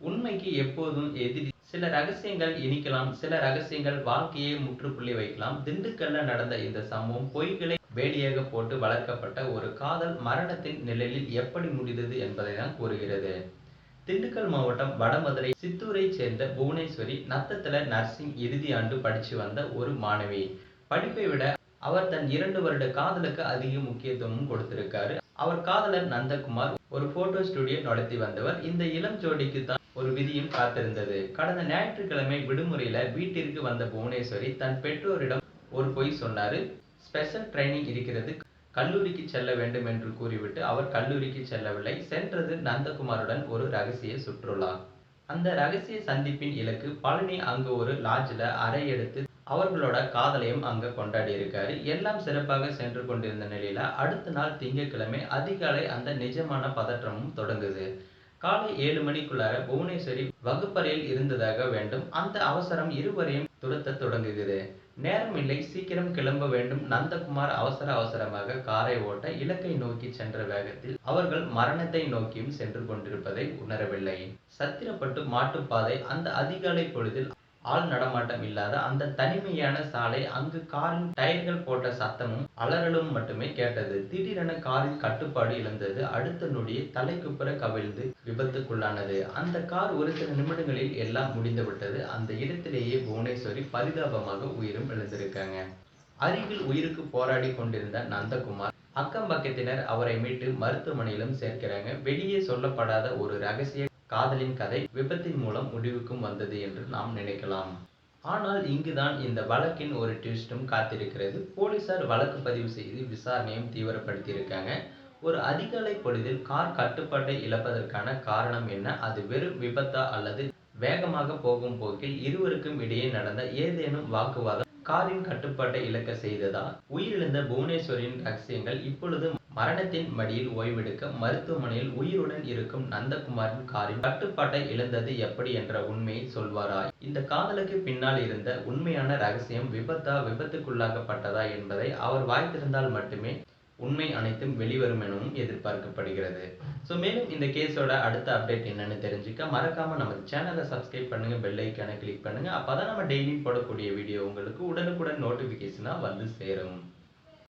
உண்மைக்கு எப்போதும் எதிரி. சில ரகசியங்கள் இனிக்கலாம் சில ரகசியங்கள் வாழ்க்கையை முற்றுப்புள்ளி வைக்கலாம். திண்டுக்கல்ல நடந்த இந்த சம்பவம் பொய்களை வேலியாக போட்டு வளர்க்கப்பட்ட ஒரு காதல் மரணத்தின் நிலையில் எப்படி முடிந்தது என்பதை தான் கூறுகிறது. திண்டுக்கல் மாவட்டம் வடமதுரை சித்தூரை சேர்ந்த புவனேஸ்வரி நத்தத்துல நர்சிங் இறுதி ஆண்டு படிச்சு வந்த ஒரு மாணவி. படிப்பை விட அவர் தன் இரண்டு வருட காதலுக்கு அதிக முக்கியத்துவமும் கொடுத்திருக்காரு. அவர் காதலர் நந்தகுமார் ஒரு போட்டோ ஸ்டுடியோ நடத்தி வந்தவர். இந்த இளம் ஜோடிக்கு தான் ஒரு விதியும் காத்திருந்தது. கடந்த ஞாயிற்றுக்கிழமை விடுமுறையில வீட்டிற்கு வந்த புவனேஸ்வரி தன் பெற்றோரிடம் ஒரு பொய் சொன்னாரு. ஸ்பெஷல் ட்ரைனிங் இருக்கிறது. கல்லூரிக்கு செல்ல வேண்டும் என்று கூறிவிட்டு அவர் கல்லூரிக்கு செல்லவில்லை. சென்றது நந்தகுமாருடன் ஒரு ரகசிய சுற்றுலா. அந்த ரகசிய சந்திப்பின் இலக்கு பழனி அங்கு ஒரு லாட்ஜில் அறை எடுத்து அவர்களோட காதலையும் அங்க கொண்டாடி இருக்காரு. எல்லாம் சிறப்பாக சென்று கொண்டிருந்த நிலையில அடுத்த நாள் திங்கட்கிழமை அதிகாலை அந்த நிஜமான பதற்றமும் தொடங்குது. காலை ஏழு மணிக்குள்ளார புவனேஸ்வரி வகுப்பறையில் இருந்ததாக வேண்டும். அந்த அவசரம் இருவரையும் துரத்த தொடங்குகிறது. நேரம் இல்லை சீக்கிரம் கிளம்ப வேண்டும். நந்தகுமார் அவசர அவசரமாக காரை ஓட்ட இலக்கை நோக்கி சென்ற வேகத்தில் அவர்கள் மரணத்தை நோக்கியும் சென்று கொண்டிருப்பதை உணரவில்லை. சத்திரப்பட்டு மாட்டுப்பாதை அந்த அதிகாலை பொழுதில் ஆள் நடமாட்டம் இல்லாத அந்த தனிமையான சாலை அங்கு காரின் டயர்கள் போட்ட சத்தமும் அலறலும் மட்டுமே கேட்டது. திடீரென காரின் கட்டுப்பாடு இழந்தது. அடுத்த நொடியே தலைக்குப்புற கவிழ்ந்து விபத்துக்குள்ளானது. அந்த கார் ஒரு சில நிமிடங்களில் எல்லாம் முடிந்து விட்டது. அந்த இடத்திலேயே புவனேஸ்வரி பரிதாபமாக உயிரும் இழந்திருக்காங்க. அருகில் உயிருக்கு போராடி கொண்டிருந்த நந்தகுமார் அக்கம் பக்கத்தினர் அவரை மீட்டு மருத்துவமனையிலும் சேர்க்கிறாங்க. வெளியே சொல்லப்படாத ஒரு ரகசிய காதலின் கதை விபத்தின் மூலம் முடிவுக்கும் வந்தது என்று நாம் நினைக்கலாம். ஆனால் இங்குதான் இந்த வழக்கின் ஒரு ட்விஸ்டும் காத்திருக்கிறது. போலீசார் வழக்கு பதிவு செய்து விசாரணையும் தீவிரப்படுத்தியிருக்காங்க. ஒரு அதிகாலை பொழுதில் கார் கட்டுப்பாட்டை இழப்பதற்கான காரணம் என்ன? அது வெறும் விபத்தா அல்லது வேகமாக போகும் போக்கில் இருவருக்கும் இடையே நடந்த ஏதேனும் வாக்குவாதம்? காரின் கட்டுப்பாட்டை இழக்க செய்ததா? உயிரிழந்த புவனேஸ்வரின் ரகசியங்கள் இப்பொழுது மரணத்தின் மடியில் ஓய்வெடுக்க மருத்துவமனையில் உயிருடன் இருக்கும் நந்தகுமாரின் காரின் கட்டுப்பாட்டை இழந்தது எப்படி என்ற உண்மையை சொல்வாராய் இந்த காதலுக்கு பின்னால் இருந்த உண்மையான ரகசியம் விபத்தா விபத்துக்குள்ளாக்கப்பட்டதா என்பதை அவர் வாய்த்திருந்தால் மட்டுமே உண்மை அனைத்தும் வெளிவரும் எனவும் எதிர்பார்க்கப்படுகிறது. ஸோ மேலும் இந்த கேஸோட அடுத்த அப்டேட் என்னன்னு தெரிஞ்சுக்க மறக்காம நம்ம சேனலை சப்ஸ்கிரைப் பண்ணுங்க பெல் ஐக்கானை கிளிக் பண்ணுங்க. அப்பதான் நம்ம டெய்லியும் போடக்கூடிய வீடியோ உங்களுக்கு உடனுக்குடன் நோட்டிபிகேஷனா வந்து சேரும்.